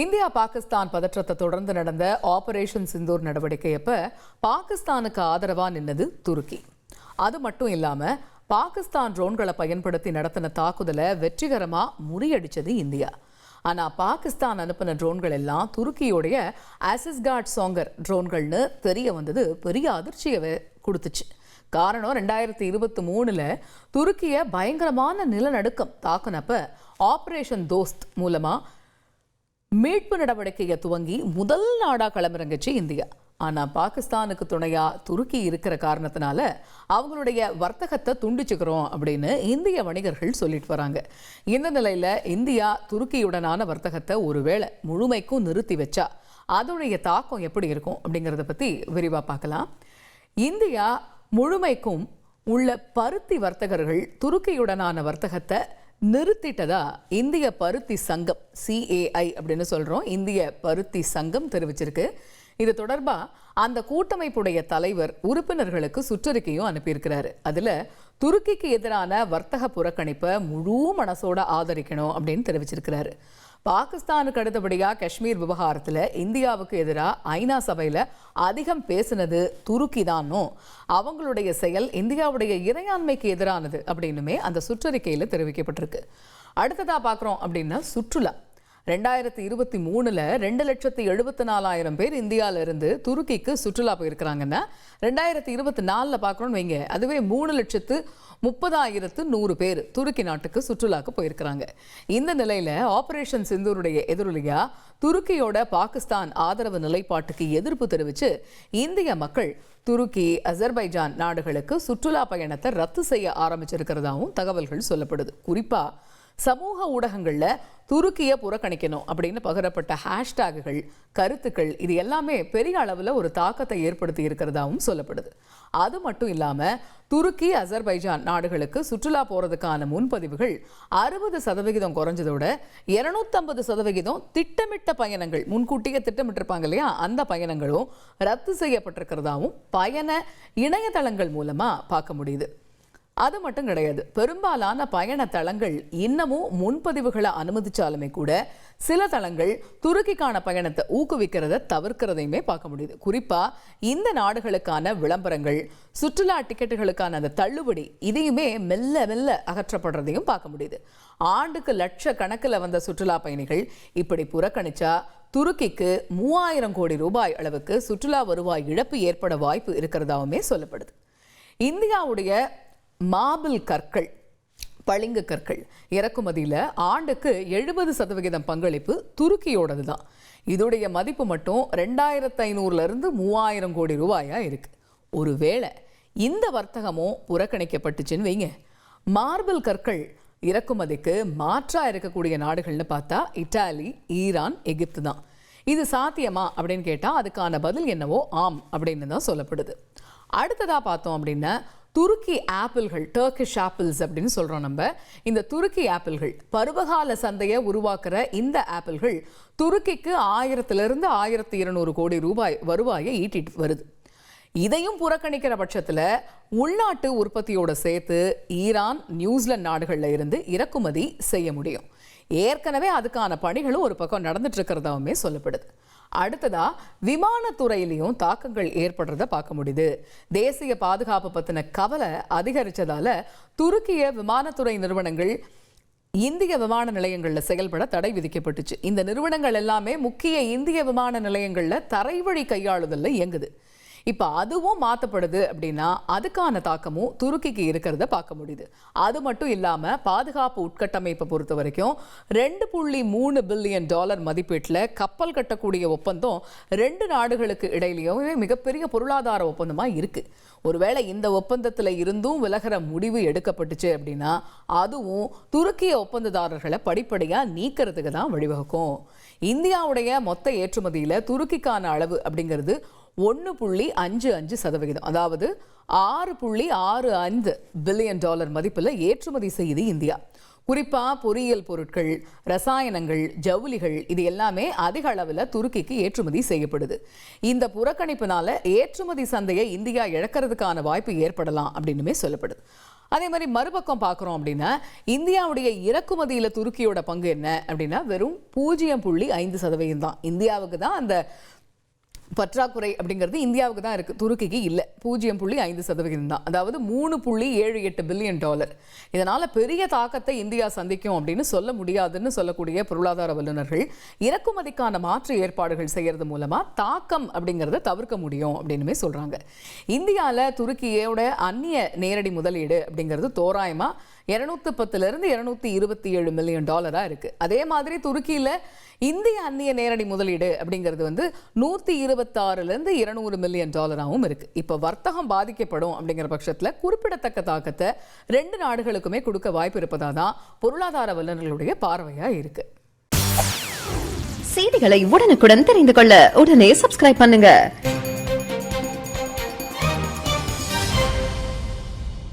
India Pakistan பதற்றத்தை தொடர்ந்து நடந்த ஆபரேஷன் சிந்தூர் நடவடிக்கையப்ப பாகிஸ்தானுக்கு ஆதரவாக நின்னது துருக்கி. அது மட்டும் இல்லாமல் பாகிஸ்தான் ட்ரோன்களை பயன்படுத்தி நடத்தின தாக்குதலை வெற்றிகரமாக முறியடிச்சது இந்தியா. ஆனால் பாகிஸ்தான் அனுப்பின ட்ரோன்கள் எல்லாம் துருக்கியோடைய ஆசிஸ்கார்ட் சோங்கர் ட்ரோன்கள்னு தெரிய வந்தது பெரிய அதிர்ச்சியை கொடுத்துச்சு. காரணம் ரெண்டாயிரத்தி இருபத்தி மூணுல துருக்கிய பயங்கரமான நிலநடுக்கம் தாக்குனப்ப ஆபரேஷன் தோஸ்த் மூலமாக மீட்பு நடவடிக்கையை துவங்கி முதல் நாடாக களமிறங்குச்சு இந்தியா. ஆனால் பாகிஸ்தானுக்கு துணையாக துருக்கி இருக்கிற காரணத்தினால அவங்களுடைய வர்த்தகத்தை துண்டிச்சுக்கிறோம் அப்படின்னு இந்திய வணிகர்கள் சொல்லிட்டு வராங்க. இந்த நிலையில் இந்தியா துருக்கியுடனான வர்த்தகத்தை ஒருவேளை முழுமைக்கும் நிறுத்தி வச்சா அதோடைய தாக்கம் எப்படி இருக்கும் அப்படிங்கிறத பற்றி விரிவாக பார்க்கலாம். இந்தியா முழுமைக்கும் உள்ள பருத்தி வர்த்தகர்கள் துருக்கியுடனான வர்த்தகத்தை நிறுத்திட்டதா? இந்திய பருத்தி சங்கம் சிஏஐ அப்படின்னு சொல்றோம். இந்திய பருத்தி சங்கம் தெரிவிச்சிருக்கு. இது தொடர்பாக அந்த கூட்டமைப்புடைய தலைவர் உறுப்பினர்களுக்கு சுற்றறிக்கையும் அனுப்பியிருக்கிறாரு. அதில் துருக்கிக்கு எதிரான வர்த்தக புறக்கணிப்பை முழு மனசோட ஆதரிக்கணும் அப்படின்னு தெரிவிச்சிருக்கிறாரு. பாகிஸ்தானுக்கு அடுத்தபடியா காஷ்மீர் விவகாரத்தில் இந்தியாவுக்கு எதிராக ஐநா சபையில அதிகம் பேசினது துருக்கி தானோ அவங்களுடைய செயல் இந்தியாவுடைய இறையாண்மைக்கு எதிரானது அப்படின்னுமே அந்த சுற்றறிக்கையில் தெரிவிக்கப்பட்டிருக்கு. அடுத்ததாக பார்க்குறோம் அப்படின்னா சுற்றுலா. ரெண்டாயிரத்தி இருபத்தி மூணுல ரெண்டு லட்சத்தி எழுபத்தி நாலாயிரம் பேர் இந்தியாவிலிருந்து துருக்கிக்கு சுற்றுலா போயிருக்கிறாங்கன்னா ரெண்டாயிரத்தி இருபத்தி நாலில் பார்க்குறோன்னு வைங்க அதுவே மூணு லட்சத்து முப்பதாயிரத்து நூறு பேர் துருக்கி நாட்டுக்கு சுற்றுலாக்கு போயிருக்கிறாங்க. இந்த நிலையில ஆபரேஷன் சிந்தூருடைய எதிரொலியா துருக்கியோட பாகிஸ்தான் ஆதரவு நிலைப்பாட்டுக்கு எதிர்ப்பு தெரிவித்து இந்திய மக்கள் துருக்கி அசர்பைஜான் நாடுகளுக்கு சுற்றுலா பயணத்தை ரத்து செய்ய ஆரம்பிச்சிருக்கிறதாவும் தகவல்கள் சொல்லப்படுது. குறிப்பா சமூக ஊடகங்களில் துருக்கியை புறக்கணிக்கணும் அப்படின்னு பகிரப்பட்ட ஹேஷ்டேகுகள் கருத்துக்கள் இது எல்லாமே பெரிய அளவில் ஒரு தாக்கத்தை ஏற்படுத்தி இருக்கிறதாவும் சொல்லப்படுது. அது மட்டும் இல்லாமல் துருக்கி அசர்பைஜான் நாடுகளுக்கு சுற்றுலா போகிறதுக்கான முன்பதிவுகள் அறுபது சதவிகிதம் குறைஞ்சதோட இருநூத்தம்பது சதவிகிதம் திட்டமிட்ட பயணங்கள் முன்கூட்டியே திட்டமிட்டிருப்பாங்க இல்லையா? அந்த பயணங்களும் ரத்து செய்யப்பட்டிருக்கிறதாவும் பயண இணையதளங்கள் மூலமாக பார்க்க முடியுது. அது மட்டும் கிடையாது. பெரும்பாலான பயண தளங்கள் இன்னமும் முன்பதிவுகளை அனுமதிச்சாலுமே கூட சில தளங்கள் துருக்கிக்கான பயணத்தை ஊக்குவிக்கிறத தவிர்க்கிறதையுமே பார்க்க முடியுது. குறிப்பாக இந்த நாடுகளுக்கான விளம்பரங்கள் சுற்றுலா டிக்கெட்டுகளுக்கான அந்த தள்ளுபடி இதையுமே மெல்ல மெல்ல அகற்றப்படுறதையும் பார்க்க முடியுது. ஆண்டுக்கு லட்ச கணக்கில் வந்த சுற்றுலா பயணிகள் இப்படி புறக்கணிச்சா துருக்கிக்கு மூவாயிரம் கோடி ரூபாய் அளவுக்கு சுற்றுலா வருவாய் இழப்பு ஏற்பட வாய்ப்பு இருக்கிறதாவுமே சொல்லப்படுது. இந்தியாவுடைய மாபிள் கற்கள் பளிங்கு கற்கள். இறக்குமதியில் ஆண்டுக்கு எழுபது சதவிகிதம் பங்களிப்பு துருக்கியோடது தான் இதோடைய மதிப்பு மட்டும் ரெண்டாயிரத்து ஐநூறுலேருந்து மூவாயிரம் கோடி ரூபாயாக இருக்குது ஒருவேளை இந்த வர்த்தகமும் புறக்கணிக்கப்பட்டுச்சுன்னு வைங்க. மார்பிள் கற்கள் இறக்குமதிக்கு மாற்றாக இருக்கக்கூடிய நாடுகள்னு பார்த்தா இட்டாலி ஈரான் எகிப்து தான் இது சாத்தியமா அப்படின்னு கேட்டால் அதுக்கான பதில் என்னவோ ஆம் அப்படின்னு தான் சொல்லப்படுது. அடுத்ததாக பார்த்தோம் அப்படின்னா துருக்கி ஆப்பிள்கள் டர்க்கிஷ் ஆப்பிள்ஸ் அப்படின்னு சொல்கிறோம் நம்ம. இந்த துருக்கி ஆப்பிள்கள் பருவகால சந்தையை உருவாக்குற இந்த ஆப்பிள்கள் துருக்கிக்கு ஆயிரத்திலிருந்து ஆயிரத்தி இருநூறு கோடி ரூபாய் வருவாயை ஈட்டிட்டு வருது. இதையும் புறக்கணிக்கிற பட்சத்தில் உள்நாட்டு உற்பத்தியோட சேர்த்து ஈரான் நியூசிலாந்து நாடுகளில் இருந்து இறக்குமதி செய்ய முடியும். ஏற்கனவே அதுக்கான பணிகளும் ஒரு பக்கம் நடந்துட்டு இருக்கிறதாவுமே சொல்லப்படுது. அடுத்ததா விமானத்துறையிலையும் தாக்கங்கள் ஏற்படுறத பார்க்க முடியுது. தேசிய பாதுகாப்பு பத்தின கவலை அதிகரிச்சதால துருக்கிய விமானத்துறை நிறுவனங்கள் இந்திய விமான நிலையங்களில் செயல்பட தடை விதிக்கப்பட்டுச்சு. இந்த நிறுவனங்கள் எல்லாமே முக்கிய இந்திய விமான நிலையங்களில் தரைவழி கையாளுதல்ல இயங்குது. இப்போ அதுவும் மாற்றப்படுது அப்படின்னா அதுக்கான தாக்கமும் துருக்கிக்கு இருக்கிறத பார்க்க முடியுது. அது மட்டும் இல்லாமல் பாதுகாப்பு உட்கட்டமைப்பை பொறுத்த வரைக்கும் ரெண்டு புள்ளி மூணு பில்லியன் டாலர் மதிப்பீட்டில் கப்பல் கட்டக்கூடிய ஒப்பந்தம் ரெண்டு நாடுகளுக்கு இடையிலேயுமே மிகப்பெரிய பொருளாதார ஒப்பந்தமாக இருக்குது ஒருவேளை இந்த ஒப்பந்தத்தில் இருந்தும் விலகிற முடிவு எடுக்கப்பட்டுச்சு அப்படின்னா அதுவும் துருக்கிய ஒப்பந்ததாரர்களை படிப்படியாக நீக்கிறதுக்கு தான் வழிவகுக்கும். இந்தியாவுடைய மொத்த ஏற்றுமதியில் துருக்கிக்கான அளவு அப்படிங்கிறது ஒன்று புள்ளி அஞ்சு அஞ்சு சதவிகிதம். அதாவது ஆறு புள்ளி ஆறு ஐந்து பில்லியன் டாலர் மதிப்பில் ஏற்றுமதி செய்யுது இந்தியா. குறிப்பாக பொறியியல் பொருட்கள் ரசாயனங்கள் ஜவுளிகள் இது எல்லாமே அதிக அளவில் துருக்கிக்கு ஏற்றுமதி செய்யப்படுது. இந்த புறக்கணிப்பினால ஏற்றுமதி சந்தையை இந்தியா இழக்கிறதுக்கான வாய்ப்பு ஏற்படலாம் அப்படின்னுமே சொல்லப்படுது. அதே மாதிரி மறுபக்கம் பார்க்குறோம் அப்படின்னா இந்தியாவுடைய இறக்குமதியில் துருக்கியோட பங்கு என்ன அப்படின்னா வெறும் பூஜ்ஜியம் புள்ளி ஐந்து சதவீதம் தான். இந்தியாவுக்கு தான் அந்த பற்றாக்குறை அப்படிங்கிறது இந்தியாவுக்கு தான் இருக்குது துருக்கிக்கு இல்லை. பூஜ்ஜியம் புள்ளி ஐந்து சதவிகிதம் தான். அதாவது மூணு புள்ளி ஏழு எட்டு பில்லியன் டாலர். இதனால் பெரிய தாக்கத்தை இந்தியா சந்திக்கும் அப்படின்னு சொல்ல முடியாதுன்னு சொல்லக்கூடிய பொருளாதார வல்லுநர்கள் இறக்குமதிக்கான மாற்று ஏற்பாடுகள் செய்கிறது மூலமாக தாக்கம் அப்படிங்கிறத தவிர்க்க முடியும் அப்படின்னுமே சொல்கிறாங்க இந்தியாவில் துருக்கியோட அந்நிய நேரடி முதலீடு அப்படிங்கிறது தோராயமாக இரநூத்தி பத்துலேருந்து இரநூத்தி இருபத்தி ஏழு மில்லியன் டாலராக இருக்குது அதே மாதிரி துருக்கியில் இந்திய அந்நிய நேரடி முதலீடு அப்படிங்கிறது வந்து நூற்றி இருபத்தாறுலேருந்து இருநூறு மில்லியன் டாலராகவும் இருக்குது இப்போ வர்த்தகம் பாதிக்கப்படும் அப்படிங்கிற பட்சத்தில் குறிப்பிடத்தக்க தாக்கத்தை ரெண்டு நாடுகளுக்குமே கொடுக்க வாய்ப்பு இருப்பதாக தான் பொருளாதார வல்லுநர்களுடைய பார்வையாக இருக்குது செய்திகளை உடனுக்குடன் தெரிந்து கொள்ள உடனே சப்ஸ்கிரைப் பண்ணுங்க.